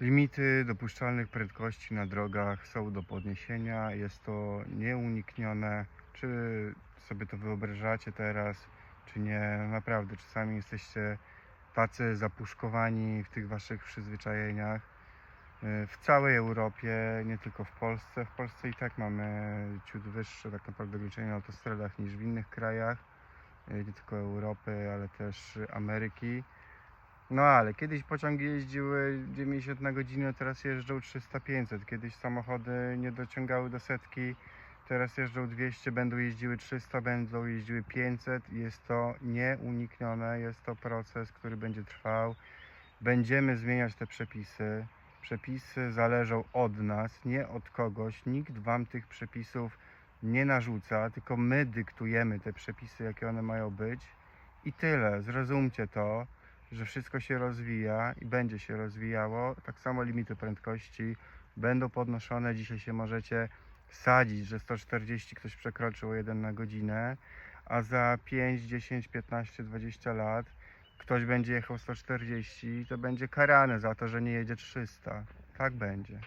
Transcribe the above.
Limity dopuszczalnych prędkości na drogach są do podniesienia, jest to nieuniknione. Czy sobie to wyobrażacie teraz, czy nie? Naprawdę, czasami jesteście tacy zapuszkowani w tych waszych przyzwyczajeniach. Yy, W całej Europie, nie tylko w Polsce. W Polsce i tak mamy ciut wyższe tak naprawdę ograniczenia na autostradach niż w innych krajach, yy, nie tylko Europy, ale też Ameryki. No ale kiedyś pociągi jeździły 90 na godzinę, teraz jeżdżą 300-500. Kiedyś samochody nie dociągały do setki, teraz jeżdżą 200, będą jeździły 300, będą jeździły 500. Jest to nieuniknione, jest to proces, który będzie trwał. Będziemy zmieniać te przepisy. Przepisy zależą od nas, nie od kogoś. Nikt wam tych przepisów nie narzuca, tylko my dyktujemy te przepisy, jakie one mają być. I tyle. Zrozumcie to że wszystko się rozwija i będzie się rozwijało. Tak samo limity prędkości będą podnoszone. Dzisiaj się możecie sadzić, że 140 ktoś przekroczył o 1 na godzinę, a za 5, 10, 15, 20 lat ktoś będzie jechał 140 i to będzie karany za to, że nie jedzie 300. Tak będzie.